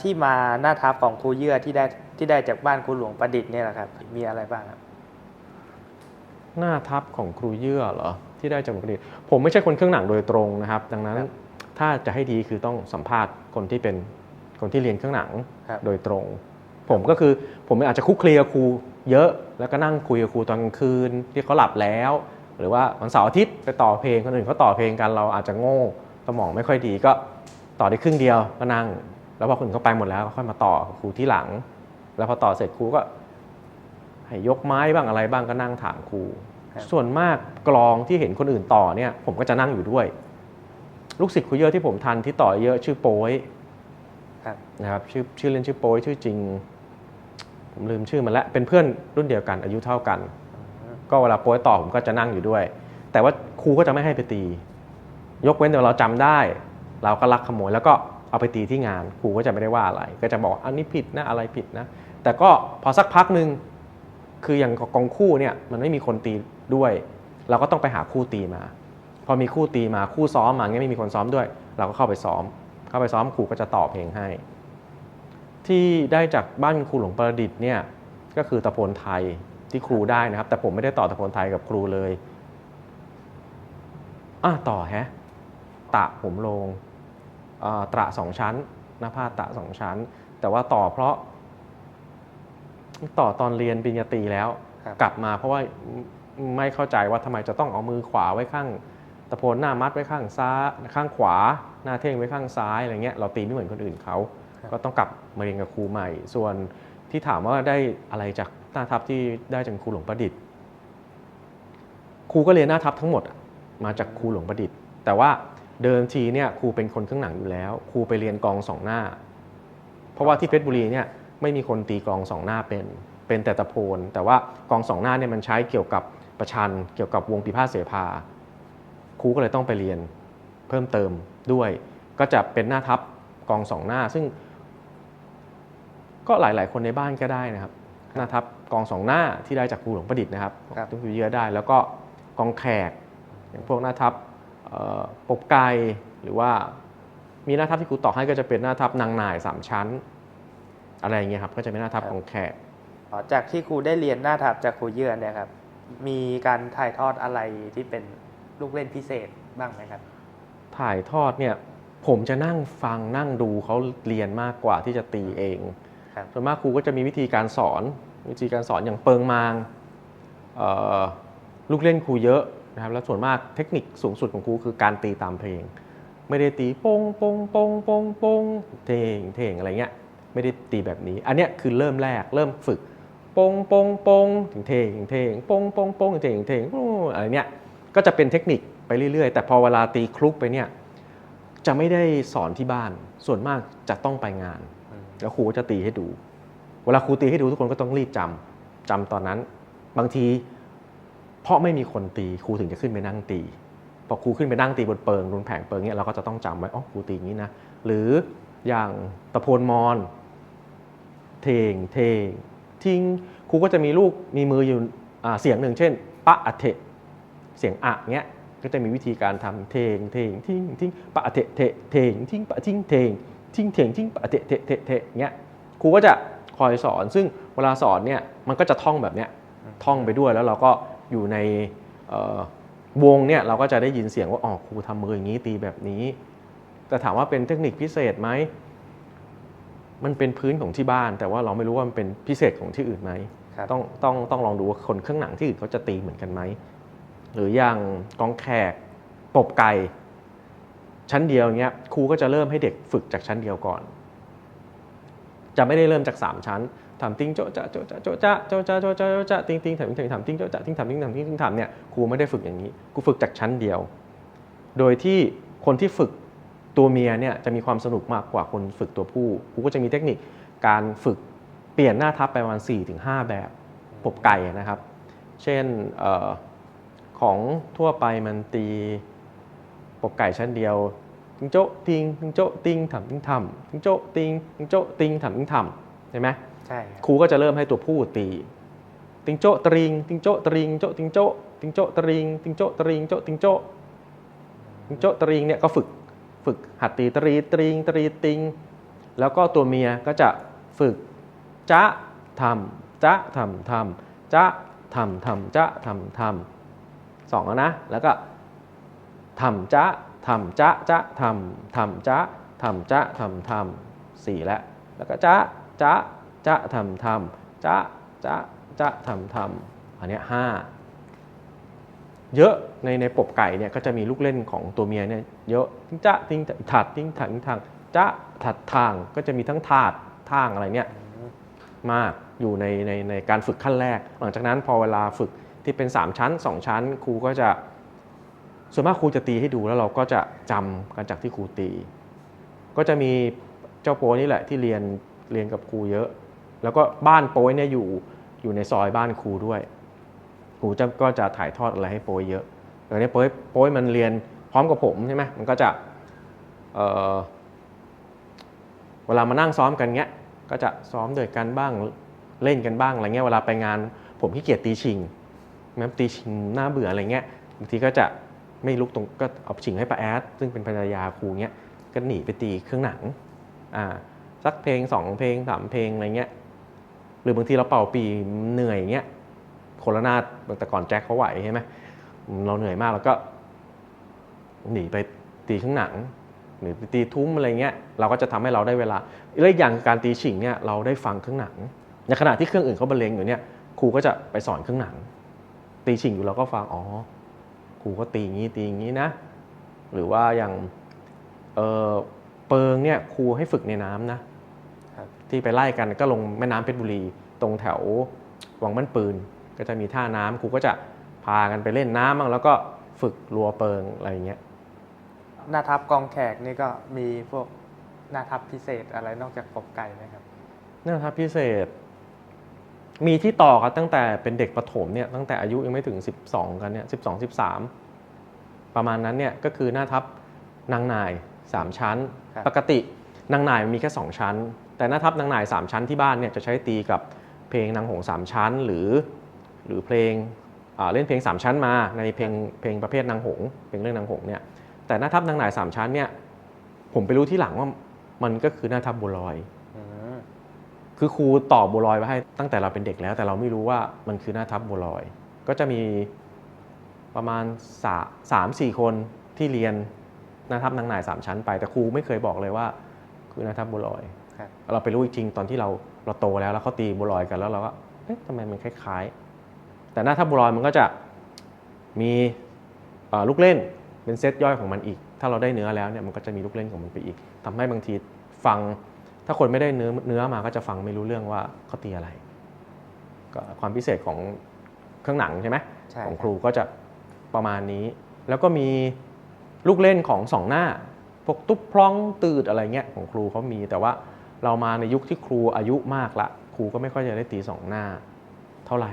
เอ่อที่มาหน้าทับของครูเยื่อที่ได้ที่ได้จากบ้านครูหลวงประดิษฐ์เนี่ยแหละครับ มีอะไรบ้างครับ หน้าทับของครูเยื่อเหรอที่ได้จากผลผลิตผมไม่ใช่คนเครื่องหนังโดยตรงนะครับ ดังนั้นครับถ้าจะให้ดีคือต้องสัมภาษณ์คนที่เป็นคนที่เรียนเครื่องหนังครับโดยตรง ผมก็คือผมอาจจะคุกคลีกับครูเยอะแล้วก็นั่งคุยกับครูตอนกลางคืนที่เขาหลับแล้ว หรือว่าวันเสาร์อาทิตย์ไปต่อเพลงคนอื่นเขาต่อเพลงกันเราอาจจะโง่สมองไม่ค่อยดีก็ต่อได้ครึ่งเดียวก็นั่ง แล้วพอคนอื่นเขาไปหมดแล้วก็ค่อยมาต่อกับครูที่หลัง แล้วพอต่อเสร็จครูก็ให้ยกไม้บ้างอะไรบ้างก็นั่งถามครูครับส่วนมากกลองที่เห็นคนอื่นต่อเนี่ย ผมก็จะนั่งอยู่ด้วย ลูกศิษย์ครูเยอะที่ผมทันที่ต่อเยอะชื่อโป้ยครับนะครับชื่อชื่อเล่นชื่อโป้ยชื่อจริง ผมลืมชื่อมันแล้วเป็นเพื่อนรุ่นเดียวกัน อายุเท่ากัน ก็เวลาโป้ยต่อผมก็จะนั่งอยู่ด้วย แต่ว่าครูก็จะไม่ให้ไปตี ยกเว้นแต่เราจำได้ เราก็ลักขโมยแล้วก็ เอาไปตีที่งานครูก็จะไม่ได้ว่าอะไร ก็จะบอกอันนี้ผิดนะอะไรผิดนะ แต่ก็พอสักพักหนึ่งคืออย่างกองคู่เนี่ยมันไม่มีคนตีด้วย เราก็ต้องไปหาคู่ตีมา พอมีคู่ตีมาคู่ซ้อมมาเงี้ยไม่มีคนซ้อมด้วย เราก็เข้าไปซ้อม เข้าไปซ้อมครูก็จะต่อเพลงให้ ที่ได้จากบ้านครูหลวงประดิษฐ์เนี่ยก็คือตะโพนไทยที่ครูได้นะครับ แต่ผมไม่ได้ต่อตะโพนไทยกับครูเลยอะต่อแฮะตะผมลง ตระสองชั้น หน้าผ้าตะสองชั้น แต่ว่าต่อเพราะ ต่อตอนเรียนปริญญาตรีแล้วครับกลับมาเพราะว่าไม่เข้าใจว่าทำไมจะต้องเอามือขวาไว้ข้างตะโพนหน้ามัดไว้ข้างซ้าย ข้างขวา หน้าเท่งไว้ข้างซ้ายอะไรเงี้ยเราตีไม่เหมือนคนอื่นเขาก็ต้องกลับมาเรียนกับครูใหม่ ส่วนที่ถามว่าได้อะไรจากหน้าทัพที่ได้จากครูหลวงประดิษฐ์ครูก็เรียนหน้าทัพทั้งหมดอะมาจากครูหลวงประดิษฐ์ แต่ว่า เดิมทีเนี่ยครูเป็นคนเครื่องหนังอยู่แล้ว ครูไปเรียนกลองสองหน้า เพราะว่าที่เพชรบุรีเนี่ยไม่มีคนตีกลองสองหน้าเป็นเป็นแต่ตะโพนแต่ว่ากลองสองหน้าเนี่ยมันใช้เกี่ยวกับประชัน เกี่ยวกับวงปีพาทเสภาครูก็เลยต้องไปเรียนเพิ่มเติมด้วย ก็จะเป็นหน้าทับกลองสองหน้า ซึ่ง ก็หลาย ๆ คนในบ้านก็ได้นะครับ หน้าทับกองสองหน้าที่ได้จากครูหลวงประดิษฐ์นะครับครับทุกวิเยอะได้ แล้วก็กองแขกอย่างพวกหน้าทับเอ่อ ปบไก่หรือว่ามีหน้าทับที่ครูต่อให้ก็จะเป็นหน้าทับนางนายสามชั้น อะไรอย่างเงี้ยครับก็จะเป็นหน้าทับครับกองแขกอ๋อจากที่ครูได้เรียนหน้าทับจากครูเยื่อเนี่ยครับมีการถ่ายทอดอะไรที่เป็นลูกเล่นพิเศษบ้างไหมครับ ถ่ายทอดเนี่ยผมจะนั่งฟังนั่งดูเขาเรียนมากกว่าที่จะตีเองครับส่วนมากครูก็จะมีวิธีการสอนวิธีการสอนอย่างเปิงมางเอ่อลูกเล่นครูเยอะ นะครับแล้วส่วนมากเทคนิคสูงสุดของครูคือการตีตามเพลง ไม่ได้ตีโป้งโป้งโป้งโป้งโป้งเทงเทงอะไรเงี้ยไม่ได้ตีแบบนี้ อันเนี้ยคือเริ่มแรกเริ่มฝึกโป้งโป้งโป้งถึงเทงเทงโป้งโป้งโป้งเทงเทงอะไรเนี้ยก็จะเป็นเทคนิคไปเรื่อยๆ แต่พอเวลาตีคลุกไปเนี่ยจะไม่ได้สอนที่บ้าน ส่วนมากจะต้องไปงาน แล้วครูก็จะตีให้ดู เวลาครูตีให้ดูทุกคนก็ต้องรีบจำจำตอนนั้น บางที เพราะไม่มีคนตีครูถึงจะขึ้นไปนั่งตีพอครูขึ้นไปนั่งตีบนเปิงบนแผงเปิงเนี่ยเราก็จะต้องจำไว้อ๋อครูตีอย่างนี้นะหรืออย่างตะโพนมอน เทงเทงทิ้งครูก็จะมีลูกมีมืออยู่เสียงหนึ่งเช่น ปะอะเทะเสียงอะเงี้ยก็จะมีวิธีการทำเทงเทงทิ้งทิ้งปะอะเทะเทะเทงทิ้งปะทิ้งเทงทิ้งเทงทิ้งปะอะเทะเทะเทะเทะเงี้ยครูก็จะคอยสอนซึ่งเวลาสอนเนี่ยมันก็จะท่องแบบเนี้ยท่องไปด้วยแล้วเราก็ อยู่ในเอ่อวงเนี่ยเราก็จะได้ยินเสียงว่าอ๋อครูทำมืออย่างนี้ตีแบบนี้ แต่ถามว่าเป็นเทคนิคพิเศษไหมมันเป็นพื้นของที่บ้าน แต่ว่าเราไม่รู้ว่ามันเป็นพิเศษของที่อื่นไหมครับต้องต้องต้องลองดูว่าคนเครื่องหนังที่อื่นเขาจะตีเหมือนกันไหมหรืออย่างกองแขกปบไก่ชั้นเดียวเงี้ยครูก็จะเริ่มให้เด็กฝึกจากชั้นเดียวก่อน จะไม่ได้เริ่มจาก 3 ชั้นทำติ้งโจ๊ะจะโจ๊ะจะโจ๊ะจะโจ๊ะจะโจะจะโจะจะติ้งติ้งทำติ้งทำติ้งโจะจะติ้งทำติ้งทำติ้งติ้งทำเนี่ยครูไม่ได้ฝึกอย่างนี้ครูฝึกจากชั้นเดียว โดยที่คนที่ฝึกตัวเมียเนี่ยจะมีความสนุกมากกว่าคนฝึกตัวผู้ครูก็จะมีเทคนิคการฝึกเปลี่ยนหน้าทับไปประมาณ4-5 แบบปบไก่นะครับ เช่นของทั่วไปมันตีปบไก่ชั้นเดียว ติงโจะติงติงโจะติงทำติงทำติงโจะติงติงโจะติงทำติงทำใช่ไหมใช่ครับครูก็จะเริ่มให้ตัวผู้ตีติงโจะตริงติงโจะตริงโจะติงโจะติงโจะตริงติงโจะตริงโจะติงโจะติงโจะตริงเนี่ยก็ฝึกฝึกหัดตีตรีตริงตรีติง แล้วก็ตัวเมียก็จะฝึกจะทำจะทำทำจะทำทำจะทำทำสองแล้วนะ แล้วก็ทำจะ ทำจะจะทำทำจะทำจะทำทำสี่แล้วแล้วก็จะจะจะทำทำจะจะจะทำทำอันนี้ห้าเยอะในในปบไก่เนี่ยก็จะมีลูกเล่นของตัวเมียเนี่ยเยอะทิ้งจะทิ้งถัดทิ้งถัดทิ้งทางจะถัดทางก็จะมีทั้งถาดทางอะไรเนี่ยมากอยู่ในในในการฝึกขั้นแรก หลังจากนั้นพอเวลาฝึกที่เป็น 3 ชั้น 2 ชั้น ครูก็จะ ส่วนมากครูจะตีให้ดูแล้วเราก็จะจำกันจากที่ครูตี ก็จะมีเจ้าโป้นี่แหละที่เรียนเรียนกับครูเยอะ แล้วก็บ้านโป้เนี่ยอยู่อยู่ในซอยบ้านครูด้วยครูจะก็จะถ่ายทอดอะไรให้โป้เยอะแต่เนี้โป้ยโป้มันเรียนพร้อมกับผมใช่ไหมมันก็จะเออเวลามานั่งซ้อมกันเงี้ยก็จะซ้อมด้วยกันบ้างเล่นกันบ้างอะไรเงี้ยเวลาไปงานผมขี้เกียจตีชิงแม้ตีชิงน่าเบื่ออะไรเงี้ยบางทีก็จะ ไม่ลุกตรงก็เอาชิงให้ป้าแอดซึ่งเป็นภรรยาครูเงี้ยก็หนีไปตีเครื่องหนังอ่าสักเพลงสองเพลงสามเพลงอะไรเงี้ยหรือบางทีเราเป่าปีเหนื่อยเงี้ยโคโรนาแต่ก่อนแจ็คเขาไหวใช่ไหมเราเหนื่อยมากแล้วก็ หนีไปตีเครื่องหนังหรือไปตีทุ้มอะไรเงี้ยเราก็จะทำให้เราได้เวลาและอีกอย่างการตีฉิงเนี่ยเราได้ฟังเครื่องหนัง ในขณะที่เครื่องอื่นเขาบรรเลงอยู่เนี่ยครูก็จะไปสอนเครื่องหนัง ตีฉิงอยู่เราก็ฟังอ๋อ ครูก็ตีอย่างนี้ตีอย่างนี้นะ หรือว่าอย่างเออเปิงเนี่ยครูให้ฝึกในน้ำนะครับที่ไปไล่กันก็ลงแม่น้ำเพชรบุรี ตรงแถววังบ้านปืน ก็จะมีท่าน้ำครูก็จะพากันไปเล่นน้ำบ้างแล้วก็ฝึกรัวเปิงอะไรอย่างเงี้ยหน้าทัพกองแขกนี่ก็มีพวกหน้าทัพพิเศษอะไรนอกจากกบไก่ไหมครับนะครับพิเศษ มีที่ต่อครับตั้งแต่เป็นเด็กประถมเนี่ยตั้งแต่อายุยังไม่ถึง 12 กันเนี่ย12 13ประมาณนั้นเนี่ยก็คือหน้าทัพนางนาย 3 ชั้นครับปกตินางนายมันมีแค่ 2 ชั้น แต่หน้าทัพนางนาย 3 ชั้นที่บ้านเนี่ยจะใช้ตีกับเพลงนางหงสามชั้น หรือหรือเพลงอ่าเล่นเพลง 3 ชั้นมาในเพลงเพลงประเภทนางหงเพลงเรื่องนางหงเนี่ยแต่หน้าทัพนางนาย 3 ชั้นเนี่ยผมไปรู้ที่หลังว่ามันก็คือหน้าทัพบัวลอยอืม คือครูตอบบัวลอยไว้ให้ตั้งแต่เราเป็นเด็กแล้ว แต่เราไม่รู้ว่ามันคือหน้าทับบัวลอย ก็จะมีประมาณสาสามสี่คนที่เรียนหน้าทับนางนายสามชั้นไป แต่ครูไม่เคยบอกเลยว่า คือหน้าทับบัวลอยครับเราไปรู้อีกจริงตอนที่เราเราโตแล้วแล้วเขาตีบัวลอยกันแล้วเราก็เอ๊ะทำไมมันคล้ายๆ แต่หน้าทับบัวลอยมันก็จะมีเอ่อลูกเล่นเป็นเซตย่อยของมันอีก ถ้าเราได้เนื้อแล้วเนี่ยมันก็จะมีลูกเล่นของมันไปอีกทำให้บางทีฟัง ถ้าคนไม่ได้เนื้อเนื้อมาก็จะฟังไม่รู้เรื่องว่าเขาตีอะไร ก็ความพิเศษของเครื่องหนังใช่ไหมใช่ของคครับรูก็จะประมาณนี้ แล้วก็มีลูกเล่นของสองหน้า พวกตุ๊บพร้องตืดอะไรเงี้ยของครูเขามี แต่ว่าเรามาในยุคที่ครูอายุมากละ ครูก็ไม่ค่อยจะได้ตีสองหน้า เท่าไหร่